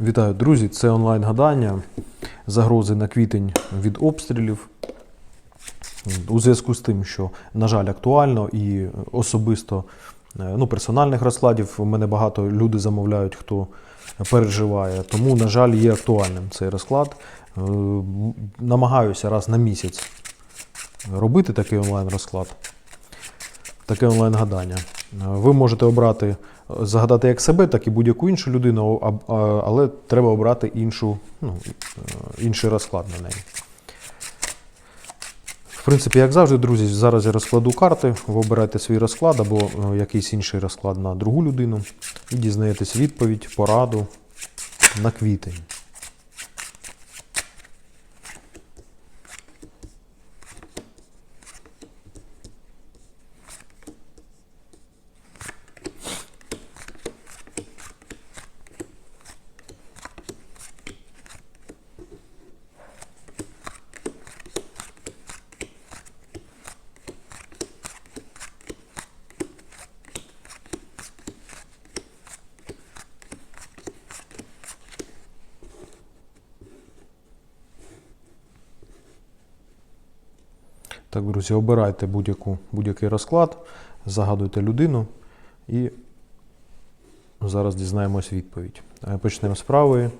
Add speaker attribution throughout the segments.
Speaker 1: Вітаю, друзі! Це онлайн-гадання. Загрози на квітень від обстрілів. У зв'язку з тим, що, на жаль, актуально і особисто е, ну, персональних розкладів у мене багато люди замовляють, хто переживає. Тому, на жаль, є актуальним цей розклад. Е, Намагаюся раз на місяць робити такий онлайн-розклад таке онлайн-гадання. Ви можете обрати, загадати як себе, так і будь-яку іншу людину, але треба обрати іншу, ну, е, інший розклад на неї. В принципі, як завжди, друзі, зараз я розкладу карти, ви обираєте свій розклад або е, якийсь інший розклад на другу людину і дізнаєтесь відповідь, пораду на квітень. Так, друзі, обирайте будь-який розклад, загадуйте людину і зараз дізнаємось відповідь. Е, Почнемо з правої.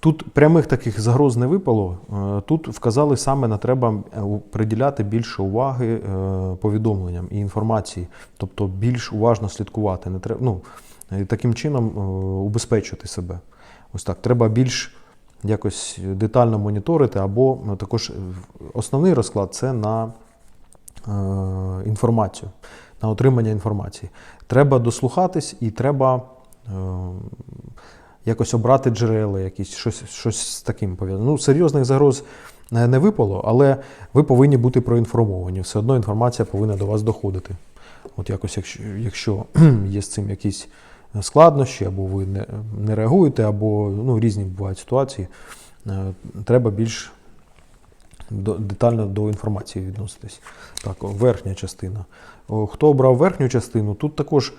Speaker 1: Тут прямих таких загроз не випало. Е, Тут вказали саме на треба е, приділяти більше уваги повідомленням і інформації, тобто більш уважно слідкувати. Не треба, ну, таким чином убезпечити себе. Ось так. Треба більш якось детально моніторити, або ну, також е, основний розклад це на е, інформацію, на отримання інформації. Треба дослухатись і треба е, якось обрати джерела, якісь, щось, щось з таким пов'язане. Ну, серйозних загроз не випало, але ви повинні бути проінформовані. Все одно інформація повинна до вас доходити. От якось, якщо, якщо є з цим якісь складнощі, або ви не, не реагуєте, або ну, різні бувають ситуації, е, треба більш детально до інформації відноситись. Так, верхня частина. Хто обрав верхню частину, тут також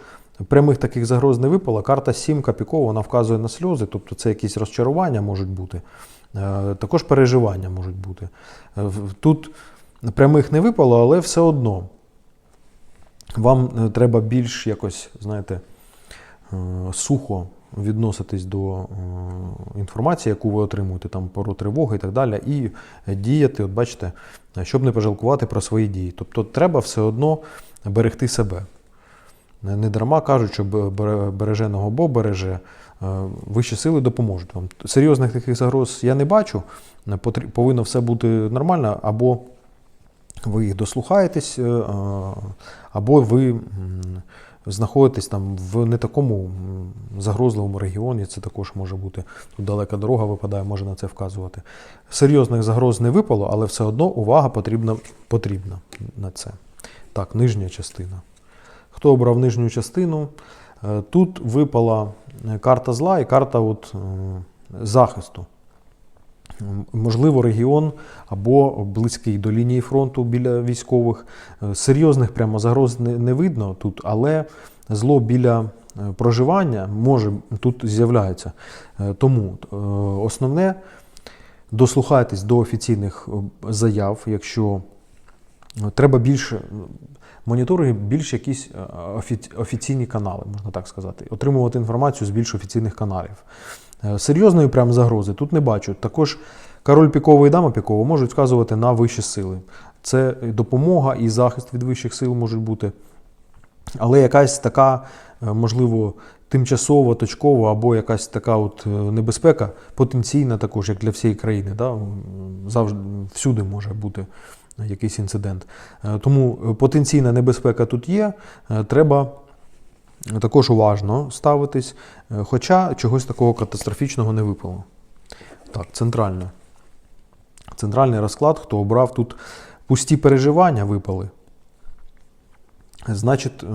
Speaker 1: прямих таких загроз не випало. Карта сімка пікова, вона вказує на сльози, тобто це якісь розчарування можуть бути, е, також переживання можуть бути. Е, Тут прямих не випало, але все одно вам треба більш якось, знаєте, сухо відноситись до е, інформації, яку ви отримуєте, там про тривоги і так далі, і діяти, от бачите, щоб не пожалкувати про свої дії. Тобто треба все одно берегти себе. Не дарма кажуть, що береженого Бог береже, е, вищі сили допоможуть вам. Серйозних таких загроз я не бачу. Повинно все бути нормально, або ви їх дослухаєтесь, е, е, або ви знаходитесь там в не такому загрозливому регіоні, це також може бути. Тут далека дорога випадає, може на це вказувати. Серйозних загроз не випало, але все одно увага потрібна, потрібна на це. Так, нижня частина. Хто обрав нижню частину? Е, Тут випала карта зла і карта от, захисту. Можливо, регіон або близький до лінії фронту біля військових. Е, Серйозних прямо загроз не, видно тут, але зло біля е, проживання може тут з'являється. Е, Тому основне дослухайтесь до офіційних заяв, якщо треба більше моніторинг, більш якісь офіційні канали, можна так сказати, отримувати інформацію з більш офіційних каналів. Е, Серйозної прям загрози тут не бачу. Також король піковий і дама пікова можуть вказувати на вищі сили. Це допомога і захист від вищих сил можуть бути. Але якась така, е, можливо, тимчасова, точкова, або якась така от е, небезпека, потенційна також, як для всієї країни. Да? Завжди всюди може бути якийсь інцидент. Тому потенційна небезпека тут є. Треба також уважно ставитись, е, хоча чогось такого катастрофічного не випало. Так, центральне. Центральний розклад, хто обрав тут пусті переживання випали. Значить, е,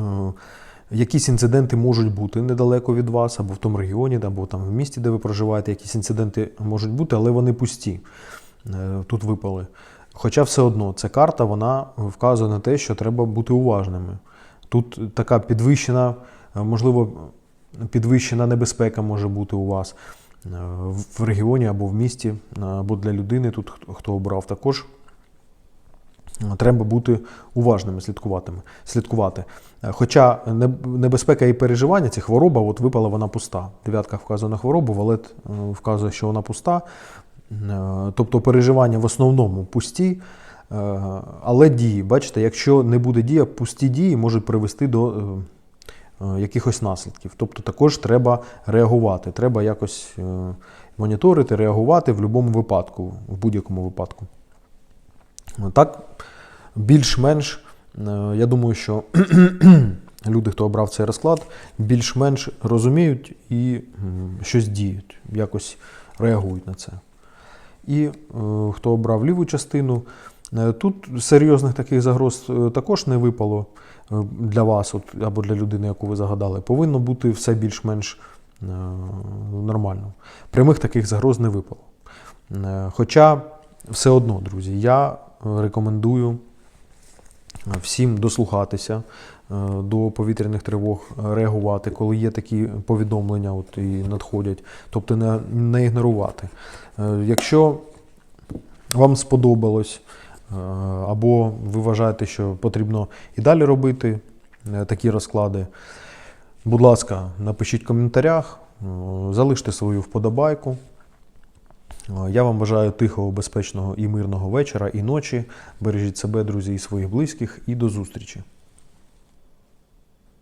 Speaker 1: якісь інциденти можуть бути недалеко від вас, або в тому регіоні, або там в місті, де ви проживаєте, якісь інциденти можуть бути, але вони пусті. Е, Тут випали. Хоча все одно ця карта вона вказує на те, що треба бути уважними. Тут така підвищена, можливо, підвищена небезпека може бути у вас е, в регіоні або в місті, е, або для людини, тут хто- обрав також. е, Треба бути уважними, слідкувати. Е, Хоча небезпека і переживання, ці хвороба, от випала вона пуста. Дев'ятка вказує на хворобу, валет е, вказує, що вона пуста. Е, Тобто переживання в основному пусті, е, але дії. Бачите, якщо не буде дія, пусті дії можуть привести до е, е, якихось наслідків. Тобто також треба реагувати, треба якось е, моніторити, реагувати в будь-якому випадку, в будь-якому випадку. Так, більш-менш, е, я думаю, що люди, хто обрав цей розклад, більш-менш розуміють і щось діють, якось реагують на це. І е, хто обрав ліву частину, е, тут серйозних таких загроз е, також не випало е, для вас от, або для людини, яку ви загадали. Повинно бути все більш-менш е, нормально. Прямих таких загроз не випало. Е, Хоча все одно, друзі, я е, рекомендую е, всім дослухатися е, до повітряних тривог, е, реагувати, коли є такі повідомлення от, і надходять, тобто не, не ігнорувати. Е, Якщо вам сподобалось, е, або ви вважаєте, що потрібно і далі робити е, такі розклади, будь ласка, напишіть в коментарях, е, залиште свою вподобайку. Е, Я вам бажаю тихого, безпечного і мирного вечора і ночі. Бережіть себе, друзі, і своїх близьких, і до зустрічі.